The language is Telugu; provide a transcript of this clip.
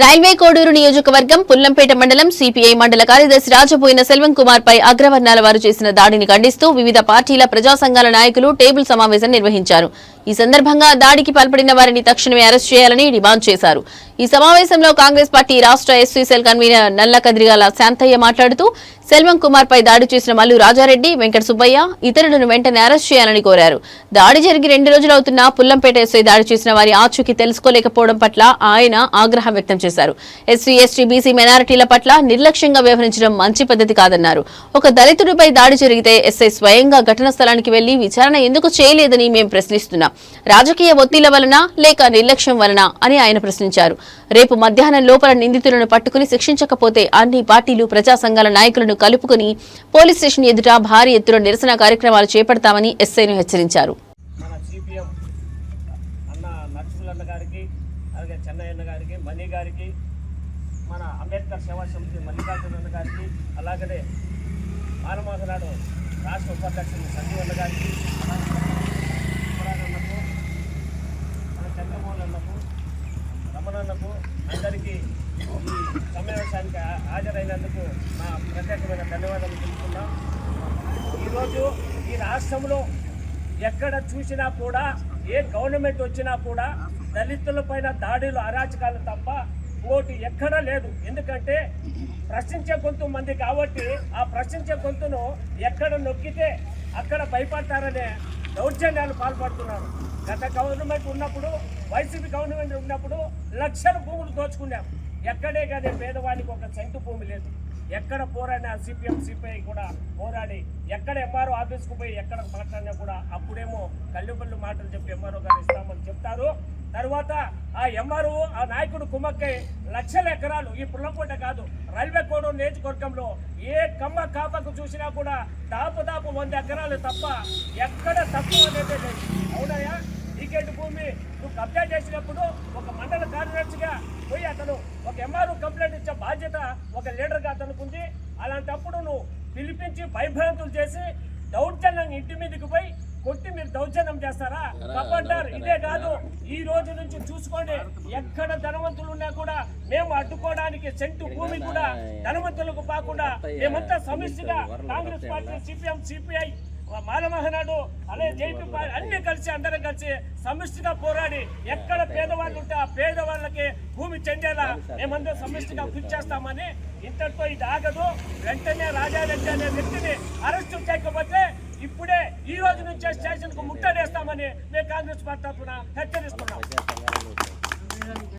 రైల్వే కోడూరు నియోజకవర్గం పుల్లంపేట మండలం సిపిఐ మండల కార్యదర్శి రాజపోయిన సెల్వం కుమార్ పై అగ్రవర్ణాల వారు చేసిన దాడిని ఖండిస్తూ వివిధ పార్టీల ప్రజా సంఘాల నాయకులు టేబుల్ సమావేశం నిర్వహించారు. ఈ సందర్భంగా దాడికి పాల్పడిన వారిని తక్షణమే అరెస్ట్ చేయాలని డిమాండ్ చేశారు. ఈ సమావేశంలో కాంగ్రెస్ పార్టీ రాష్ట్ర SC cell convener Nalla Kadirigala Shantaiah మాట్లాడుతూ సెల్వం కుమార్ పై దాడి చేసిన మల్లు రాజారెడ్డి వెంకట సుబ్బయ్య ఇతరులను వెంటనే అరెస్ట్ చేయాలని కోరారు. దాడి జరిగి రెండు రోజులవుతున్నా పుల్లంపేట ఎస్ఐ దాడి చేసిన వారి ఆచూకీ తెలుసుకోలేకపోవడం పట్ల ఆయన ఆగ్రహం వ్యక్తం చేశారు. ఎస్సీ ఎస్టీ బీసీ మైనారిటీల పట్ల నిర్లక్ష్యంగా వ్యవహరించడం మంచి పద్ధతి కాదన్నారు. ఒక దళితుడిపై దాడి జరిగితే ఎస్ఐ స్వయంగా ఘటనా స్థలానికి వెళ్ళి విచారణ ఎందుకు చేయలేదని మేము ప్రశ్నిస్తున్నాం. రాజకీయ ఒత్తిళ్ళ వలన లేక నిర్లక్ష్యం వలన అని ఆయన ప్రశ్నించారు. రేపు మధ్యాహ్నం లోపల నిందితులను పట్టుకుని శిక్షించకపోతే అన్ని పార్టీలు ప్రజా సంఘాల నాయకులను కలుపుకుని పోలీస్ స్టేషన్ ఎదుట భారీ ఎత్తున నిరసన కార్యక్రమాలు చేపడతామని ఎస్ఐను హెచ్చరించారు. మన సిపిఎం అన్న నరసింహన్న గారికి అలాగే చెన్నయ్యన్న గారికి మణి గారికి మన అంబేద్కర్ సేవా సమితి మల్లికార్జునన్న గారికి అలాగనే మానమోహనాడు రాష్ట్ర ఉపాధ్యక్షుడు సంజీవన్న గారికి పురాణన్నకు మన చంద్రమోహన్ అన్నకు రమణన్నకు అందరికీ సమావేశానికి హాజరైనందుకు మా ప్రత్యేకమైన ధన్యవాదాలు తెలుపుతున్నాం ఈరోజు ఈ రాష్ట్రంలో ఎక్కడ చూసినా కూడా ఏ గవర్నమెంట్ వచ్చినా కూడా దళితుల పైన దాడులు అరాచకాలు తప్ప ఓటు ఎక్కడా లేదు. ఎందుకంటే ప్రశ్నించే గొంతు మంది కాబట్టి ఆ ప్రశ్నించే గొంతును ఎక్కడ నొక్కితే అక్కడ భయపడతారనే దౌర్జన్యాలు పాల్పడుతున్నారు. గత గవర్నమెంట్ ఉన్నప్పుడు వైసీపీ గవర్నమెంట్ ఉన్నప్పుడు లక్షల భూములు దోచుకున్నాం. ఎక్కడే కానీ పేదవానికి ఒక సెంటు భూమి లేదు. ఎక్కడ పోరాడినా సిపిఎం సిపిఐ కూడా పోరాడి ఎక్కడ ఎంఆర్ఓ ఆఫీస్కు పోయి ఎక్కడ మాట్లాడినా కూడా అప్పుడేమో కళ్ళుబళ్ళు మాటలు చెప్పి ఎంఆర్ఓ గారు ఇస్తామని చెప్తారు. తర్వాత ఆ ఎంఆర్ఓ ఆ నాయకుడు కుమ్మక్కై లక్షల ఎకరాలు ఈ పుల్లకోట కాదు రైల్వే కోడ్ నియోజకవర్గంలో ఏ కమ్మ కాపకు చూసినా కూడా దాపు దాపు వంద ఎకరాలు తప్ప ఎక్కడ తక్కువ అనేది లేదు. అవునాయా టికెట్ భూమి? నువ్వు కబ్జా చేసినప్పుడు ఒక మండల కార్యదర్శిగా అతను ఒక ఎంఆర్ఓ కంప్లైంట్ ఇచ్చే బాధ్యత ఒక లీడర్గా అతనికి ఉంది అలాంటప్పుడు నువ్వు పిలిపించి భయభ్రాంతులు చేసి దౌర్జన్యం ఇంటి మీదకి పోయి కొట్టి మీరు దౌర్జన్యం చేస్తారా? తప్పంటారు. ఇదే కాదు ఈ రోజు నుంచి చూసుకోండి. ఎక్కడ ధనవంతులు ఉన్నా కూడా మేము అడ్డుకోవడానికి సెంటు భూమి కూడా ధనవంతులకు కాకుండా మేమంతా సమిష్టిగా కాంగ్రెస్ పార్టీ సిపిఎం సిపిఐ మానమహనాడు అలాగే జైపీ అన్ని కలిసి అందరం కలిసి సమిష్టిగా పోరాడి ఎక్కడ పేదవాళ్ళకి భూమి చెందేలా మేమందరం సమిష్టిగా కృషి చేస్తామని ఇంతటితో ఇది ఆగదు. వెంటనే రాజారెడ్డి అనే వ్యక్తిని అరెస్టు చేయకపోతే ఇప్పుడే ఈ రోజు నుంచే స్టేషన్కు ముట్టడేస్తామని మేము కాంగ్రెస్ పార్టీ తరఫున హెచ్చరిస్తున్నాం.